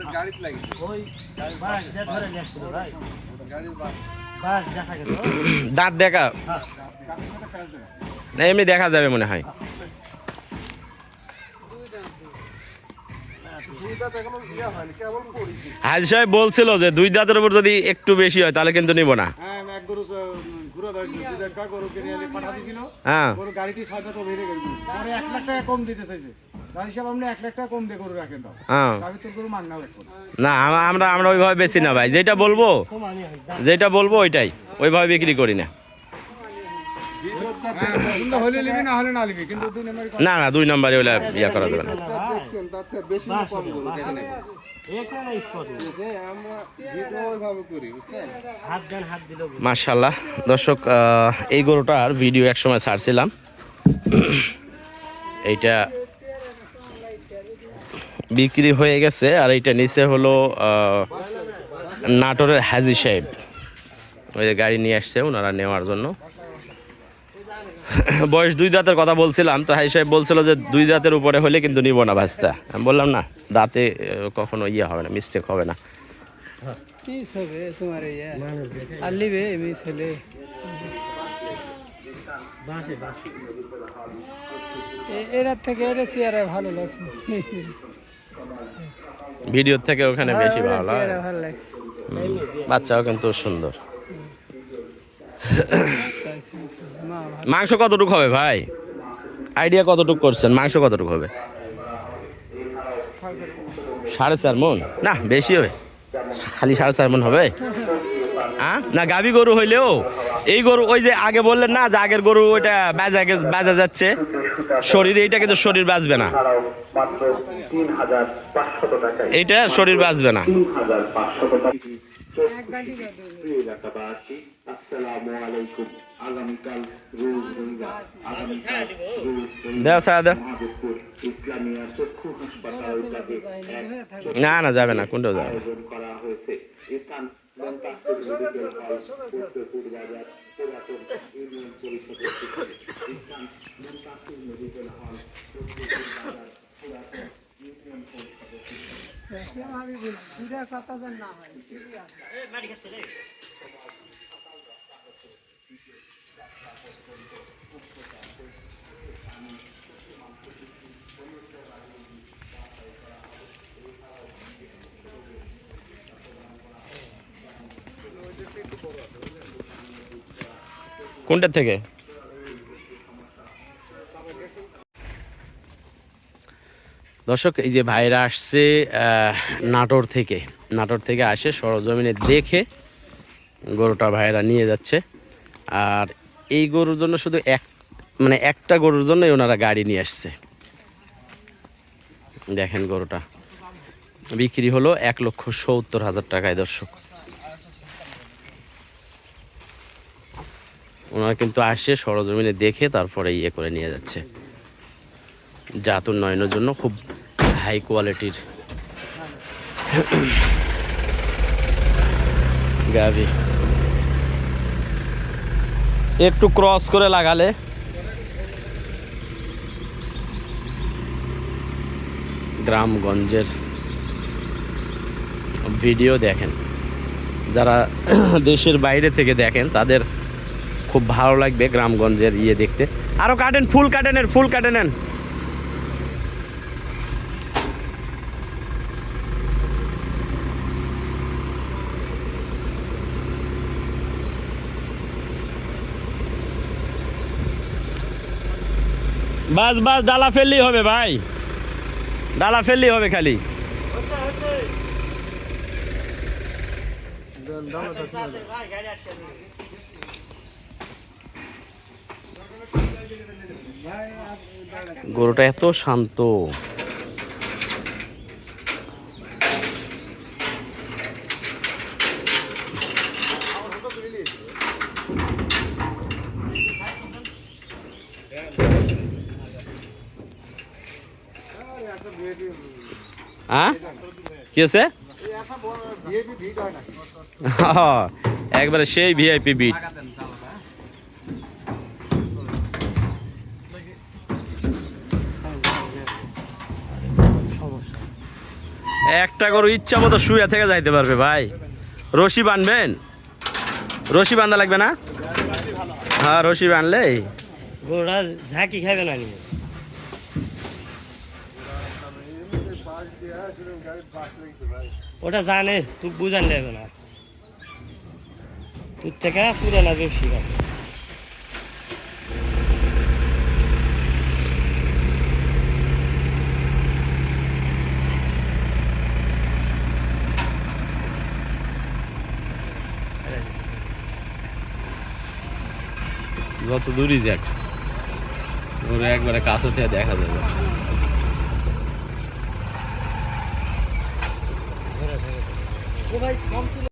ওটা গাড়িতে লাগিয়েছে। ওই বাস ধরে নিয়ে ভাই। গাড়ির বাস। বাস দেখা গেছে দাঁত দেখা। না, এমনি দেখা যাবে মনে হয়। হাজি সাহেব বলছিল যে দুই দাঁতের উপর যদি একটু বেশি হয় তাহলে কিন্তু নিব না। হ্যাঁ হ্যাঁ। গাড়িতে ছয় দাঁত বেড়ে গেল পরে এক লাখ টাকা কম দিতে চাইছে। হ্যাঁ। না। আমরা আমরা ওইভাবে বেশি না ভাই। যেটা বলব যেটা বলব ওইটাই। ওইভাবে বিক্রি করি না। না না দুই নম্বর ওইটা ইয়া করা যাবে না। মার্শাল্লাহ দর্শক এই গরুটার ভিডিও একসময় ছাড়ছিলাম। এইটা বিক্রি হয়ে গেছে, আর এইটা নিচে হলো নাটোরের হাজি সাহেব। ওই যে গাড়ি নিয়ে আসছে ওনারা নেওয়ার জন্য। বয়স দুই দাঁতের কথা বলছিলাম, তো হাজি সাহেব বলছিল যে দুই দাঁতের উপরে হলে কিন্তু নিব না ভাস্তা। আমি বললাম, না, দাঁতে কখনো ইয়ে হবে না মিস্টেক হবে না। ইয়ে? আর লিবে মিস হলে বাসে বাসে এ- এটার থেকে এটা চেয়ারে ভালো লাগছে। ভিডিওর থেকে ওখানে বেশি ভালো লাগে। বাচ্চাও কিন্তু সুন্দর। মাংস কতটুকু হবে ভাই? আইডিয়া কতটুকু করছেন? মাংস কতটুকু হবে? সাড়ে চার মন? না বেশি হবে। খালি সাড়ে চার মন হবে? হ্যাঁ না গাভী গরু হইলেও এই গরু ওই যে আগে বললেন না যে আগের গরু ওইটা বাজা বাজা যাচ্ছে। শরীর এইটা কিন্তু শরীর বাঁচবে না। এইটা শরীর বাঁচবে না। না না যাবে না কোনটাও যাবে না। আয়োজন করা হয়েছে স্থান মন্তাসির মেডিকেল হল পুরাতন ইউনিয়ন পরিষদের পিছনে। স্থান মন্তাসির মেডিকেল হল উত্তরপুর বাজার পুরাতন ইউনিয়ন কোনটার থেকে? দর্শক, এই যে ভাইরা আসছে নাটোর থেকে। নাটোর থেকে আসে, সরজমিনে দেখে গরুটা ভাইরা নিয়ে যাচ্ছে। আর এই গরুর জন্য শুধু এক মানে একটা গরুর জন্যই ওনারা গাড়ি নিয়ে আসছে। দেখেন গরুটা। বিক্রি হলো এক লক্ষ সত্তর হাজার টাকায়, দর্শক। ওনারা কিন্তু আসে সরজমিনে দেখে তারপরে ইয়ে করে নিয়ে যাচ্ছে। জাত উন্নয়নের জন্য খুব হাই কোয়ালিটির গাভি। একটু ক্রস করে লাগালে। গ্রামগঞ্জের ভিডিও দেখেন। যারা দেশের বাইরে থেকে দেখেন, তাদের খুব ভালো লাগবে গ্রামগঞ্জের ইয়ে দেখতে। আরও কাটেন ফুল কাটেনেন ফুল কাটে নেন বাস বাস, ডালা ফেললেই হবে ভাই। ডালা ফেললেই হবে খালি। গরুটা এত শান্ত হ্যাঁ কি আছে হয় হ্যাঁ, একবারে সেই ভিআইপি বিট একটা গরু ইচ্ছা মতো শুয়ে থেকে যাইতে পারবে ভাই। রশি বানবেন? রশি বান্ধা লাগবে না? হ্যাঁ রশি বানলেই। গরুটা ঝাঁকি খাবে না ওটা জানে, তুই বুঝান যাবে না। তোর থেকে পুরানা বেশি আছে। যত দূরই যাক ওর একবারে কাছে থেকে দেখা যাবে।